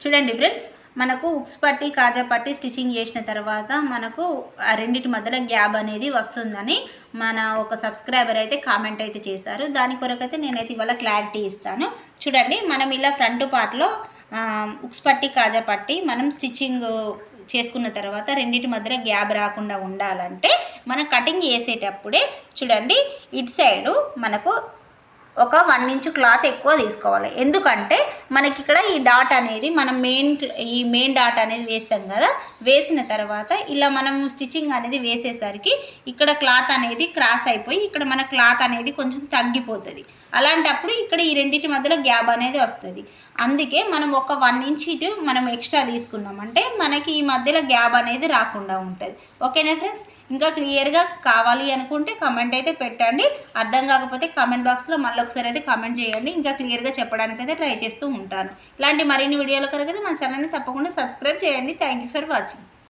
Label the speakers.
Speaker 1: చూడండి ఫ్రెండ్స్ మనకు ఉక్స్ పట్టి కాజా పట్టి స్టిచ్చింగ్ చేసిన తర్వాత మనకు ఆ రెండింటి మధ్యలో గ్యాప్ అనేది వస్తుందని మన ఒక సబ్స్క్రైబర్ అయితే కామెంట్ అయితే చేశారు. దాని కొరకైతే నేనైతే ఇవాళ క్లారిటీ ఇస్తాను. చూడండి మనం ఇలా ఫ్రంట్ పార్ట్లో ఉక్స్ పట్టి కాజా పట్టి మనం స్టిచ్చింగ్ చేసుకున్న తర్వాత రెండింటి మధ్యలో గ్యాప్ రాకుండా ఉండాలంటే మనం కటింగ్ చేసేటప్పుడే చూడండి ఇటు సైడు మనకు ఒక వన్ ఇంచ్ క్లాత్ ఎక్కువ తీసుకోవాలి. ఎందుకంటే మనకి ఇక్కడ ఈ డాట్ అనేది మనం మెయిన్ ఈ మెయిన్ డాట్ అనేది వేస్తాం కదా వేసిన తర్వాత ఇలా మనం స్టిచ్చింగ్ అనేది వేసేసరికి ఇక్కడ క్లాత్ అనేది క్రాస్ అయిపోయి ఇక్కడ మన క్లాత్ అనేది కొంచెం తగ్గిపోతుంది. అలాంటప్పుడు ఇక్కడ ఈ రెండింటి మధ్యలో గ్యాప్ అనేది వస్తుంది. అందుకే మనం ఒక వన్ ఇంచ్ ఇటు మనం ఎక్స్ట్రా తీసుకున్నామంటే మనకి ఈ మధ్యలో గ్యాప్ అనేది రాకుండా ఉంటుంది. ఓకేనా ఫ్రెండ్స్? ఇంకా క్లియర్గా కావాలి అనుకుంటే కమెంట్ అయితే పెట్టండి. అర్థం కాకపోతే కమెంట్ బాక్స్లో మళ్ళీ ఒకసారి అయితే కామెంట్ చేయండి. ఇంకా క్లియర్గా చెప్పడానికి అయితే ట్రై చేస్తూ ఉంటాను. ఇలాంటి మరిన్ని వీడియోల కొరకు మన ఛానల్ని తప్పకుండా సబ్స్క్రైబ్ చేయండి. Thank you for watching